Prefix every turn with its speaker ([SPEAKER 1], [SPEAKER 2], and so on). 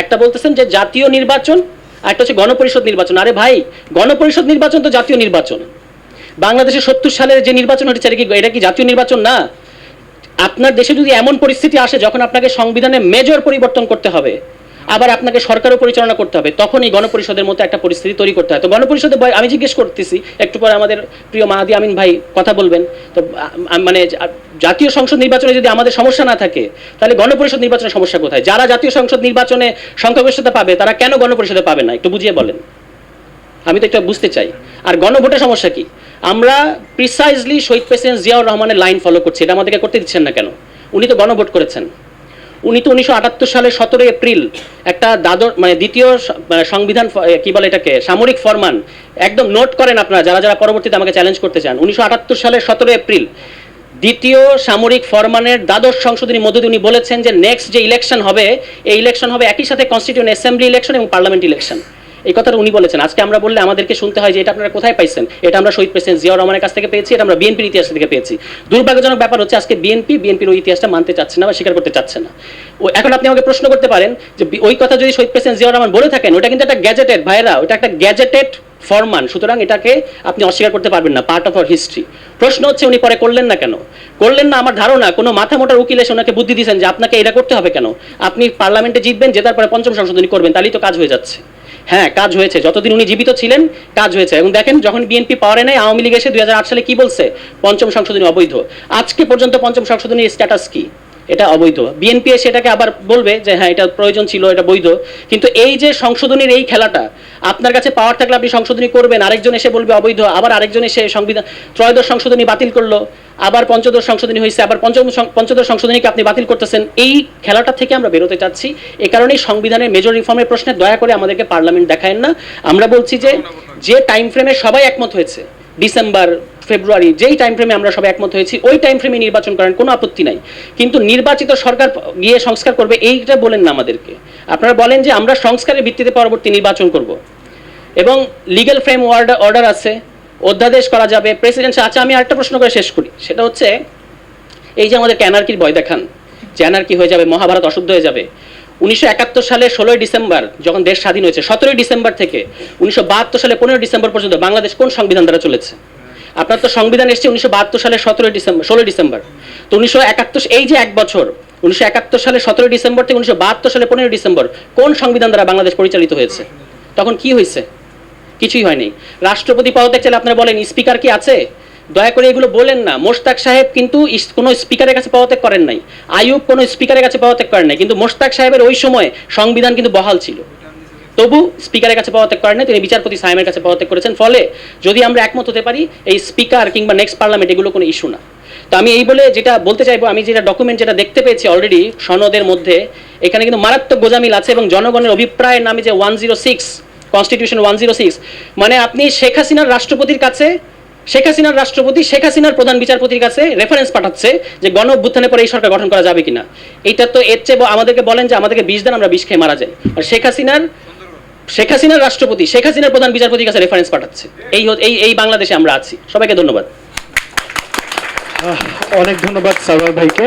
[SPEAKER 1] একটা বলতেছেন যে জাতীয় নির্বাচন, আর একটা হচ্ছে গণপরিষদ নির্বাচন। আরে ভাই, গণপরিষদ নির্বাচন তো জাতীয় নির্বাচন। বাংলাদেশে সত্তর সালের যে নির্বাচন হচ্ছে, এটা কি এটা কি জাতীয় নির্বাচন? না। আপনার দেশে যদি এমন পরিস্থিতি আসে, যখন আপনাকে সংবিধানে মেজর পরিবর্তন করতে হবে আবার আপনাকে সরকারও পরিচালনা করতে হবে। তখনই গণপরিষদের মতো একটা পরিস্থিতি তৈরি করতে হয়। তো গণপরিষদে আমি জিজ্ঞেস করতেছি, একটু পরে আমাদের প্রিয় মাহাদি আমিন ভাই কথা বলবেন। তো মানে জাতীয় সংসদ নির্বাচনে যদি আমাদের সমস্যা না থাকে, তাহলে গণপরিষদ নির্বাচনের সমস্যা কোথায়? যারা জাতীয় সংসদ নির্বাচনে সংখ্যাগরিষ্ঠতা পাবে, তারা কেন গণপরিষদে পাবে না? একটু বুঝিয়ে বলেন। আমি তো এটা বুঝতে চাই। আর গণভোটের সমস্যা কি? আমরা প্রিসাইজলি শহীদ প্রেসিডেন্ট জিয়াউর রহমানের লাইন ফলো করছি। এটা আমাদেরকে করতে দিচ্ছেন না কেন? উনি তো গণভোট করেছেন। উনি তো উনিশশো আটাত্তর সালে সতেরোই এপ্রিল একটা দ্বাদশ মানে দ্বিতীয় মানে সংবিধান কি বলে এটাকে, সামরিক ফরমান, একদম নোট করেন আপনারা, যারা যারা পরবর্তীতে আমাকে চ্যালেঞ্জ করতে চান। উনিশশো সালের সতেরোই এপ্রিল, দ্বিতীয় সামরিক ফরমানের দ্বাদশ সংশোধনী মধ্যে উনি বলেছেন যে নেক্সট যে ইলেকশন হবে, এই ইলেকশন হবে একই সাথে কনস্টিটিউন্ট অ্যাসেম্বলি ইলেকশন এবং পার্লামেন্ট ইলেকশন এই কথাটা উনি বলেছেন। আজকে আমরা বললে আমাদেরকে শুনতে হয় যে এটা আপনারা কোথায় পাইছেন? এটা আমরা শহীদ প্রেসিডেন্ট জিয়াউর রহমানের কাছ থেকে পেয়েছি, এটা আমরা বিএনপির ইতিহাস থেকে পেয়েছি। দুর্ভাগ্যজনক ব্যাপার হচ্ছে আজকে বিএনপি, বিএনপির ওই ইতিহাসটা মানতে চাচ্ছে না বা স্বীকার করতে চাচ্ছে না। ও, এখন আপনি আমাকে প্রশ্ন করতে পারেন যে ওই কথা যদি শহীদ প্রেসিডেন্ট জিয়াউর রহমান বলে থাকেন, ওটা কিন্তু একটা গ্যাজেটেড ভাইরা ওটা একটা গ্যাজেটেড ফরমান। সুতরাং এটাকে আপনি অস্বীকার করতে পারবেন না পার্ট অফ আওয়ার হিস্ট্রি প্রশ্ন হচ্ছে উনি পরে করলেন না কেন? করলেন না আমার ধারণা, কোনো মাথা মোটার উকিল এসে ওনাকে বুদ্ধি দিয়েছেন যে আপনাকে এটা করতে হবে কেন? আপনি পার্লামেন্টে জিতবেন, জেতার পরে পঞ্চম সংশোধনী করবেন, তাহলেই তো কাজ হয়ে যাচ্ছে। হ্যাঁ কাজ হয়েছে। যতদিন উনি জীবিত ছিলেন, কাজ হয়েছে। এবং দেখেন, যখন বিএনপি পাওয়ারে নেয়, আওয়ামী লীগ এসে দুই হাজার আট সালে কি বলছে? পঞ্চম সংশোধনী অবৈধ। আজকে পর্যন্ত পঞ্চম সংশোধনীর স্ট্যাটাস কি? এটা অবৈধ। বিএনপি এসে এটাকে আবার বলবে যে হ্যাঁ এটা প্রয়োজন ছিল, এটা বৈধ। কিন্তু এই যে সংশোধনীর এই খেলাটা, আপনার কাছে পাওয়ার থাকলে আপনি সংশোধনী করবেন, আরেকজন এসে বলবে অবৈধ, আবার আরেকজন এসে সংবিধান, ত্রয়োদশ সংশোধনী বাতিল করল, আবার পঞ্চদশ সংশোধনী হয়েছে, আবার পঞ্চম পঞ্চদশ সংশোধনীকে আপনি বাতিল করতেছেন। এই খেলাটা থেকে আমরা বেরোতে চাচ্ছি। এ কারণেই সংবিধানের মেজর রিফর্মের প্রশ্নে দয়া করে আমাদেরকে পার্লামেন্ট দেখায় না। আমরা বলছি যে যে টাইম ফ্রেমে সবাই একমত হয়েছে ডিসেম্বর ফেব্রুয়ারি, যেই টাইম ফ্রেমে আমরা সবাই একমত হয়েছি, ওই টাইম ফ্রেমে নির্বাচন করেন কোনো আপত্তি নাই। কিন্তু নির্বাচিত সরকার গিয়ে সংস্কার করবে, এইটা বলেন না আমাদেরকে। আপনারা বলেন যে আমরা সংস্কারের ভিত্তিতে পরবর্তী নির্বাচন করব। এবং লিগ্যাল ফ্রেম অর্ডার অর্ডার আছে, অধ্যাদেশ করা যাবে প্রেসিডেন্ট আচ্ছা আমি আরেকটা প্রশ্ন করে শেষ করি। সেটা হচ্ছে, এই যে আমাদের ক্যানার্কির ভয় দেখান, যে অ্যানার্কি হয়ে যাবে, মহাভারত অশুদ্ধ হয়ে যাবে। উনিশশো একাত্তর সালে ষোলোই ডিসেম্বর, যখন দেশ স্বাধীন হয়েছে, সতেরোই ডিসেম্বর থেকে উনিশশো বাহাত্তর সালে পনেরো ডিসেম্বর পর্যন্ত বাংলাদেশ কোন সংবিধান দ্বারা চলেছে? আপনার তো সংবিধান এসেছে উনিশশো বাহাত্তর সালে সতেরোই ডিসেম্বর, ষোলোই ডিসেম্বর। তো উনিশশো একাত্তর, এই যে এক বছর, উনিশশো একাত্তর সালে সতেরোই ডিসেম্বর থেকে উনিশশো বাহাত্তর সালে পনেরোই ডিসেম্বর, কোন সংবিধান দ্বারা বাংলাদেশ পরিচালিত হয়েছে? তখন কি হয়েছে? কিছুই হয়নি। রাষ্ট্রপতি পদত্যাগ চাইলে আপনারা বলেন, স্পিকার কি আছে? দয়া করে এগুলো বলেন না। মোশতাক সাহেব কিন্তু কোনো স্পিকারের কাছে পদত্যাগ করেন নাই। আইয়ুব কোনো স্পিকারের কাছে পদত্যাগ করেন নাই। কিন্তু মোশতাক সাহেবের ওই সময় সংবিধান কিন্তু বহাল ছিল। তবু স্পিকারের কাছে পদত্যাগ করেন নাই, তিনি বিচারপতি সাহেবের কাছে পদত্যাগ করেছেন। ফলে যদি আমরা একমত হতে পারি, এই স্পিকার কিংবা নেক্সট পার্লামেন্ট এগুলো কোনো ইস্যু না। তো আমি এই বলে যেটা বলতে চাইব, আমি যেটা ডকুমেন্ট যেটা দেখতে পেয়েছি অলরেডি সনদের মধ্যে, এখানে কিন্তু মারাত্মক গোজামিল আছে এবং জনগণের অভিপ্রায়ের নামে যে one zero six constitution one zero six মানে আপনি শেখ হাসিনার রাষ্ট্রপতির কাছে, শেখ হাসিনার রাষ্ট্রপতি, শেখ হাসিনার প্রধান বিচারপতির কাছে রেফারেন্স পাঠাচ্ছে যে গণ অভ্যুত্থানের পরে এই সরকার গঠন করা যাবে কিনা। এইটা তো এর চেয়ে আমাদেরকে বলেন যে আমাদেরকে বিষ দেন আমরা বিষ খেয়ে মারা যাই আর শেখ হাসিনার শেখ হাসিনার রাষ্ট্রপতি, শেখ হাসিনার প্রধান বিচারপতির কাছে রেফারেন্স পাঠাচ্ছে। এই এই এই বাংলাদেশে আমরা আছি। সবাইকে ধন্যবাদ।
[SPEAKER 2] অনেক ধন্যবাদ সারোয়ার ভাইকে।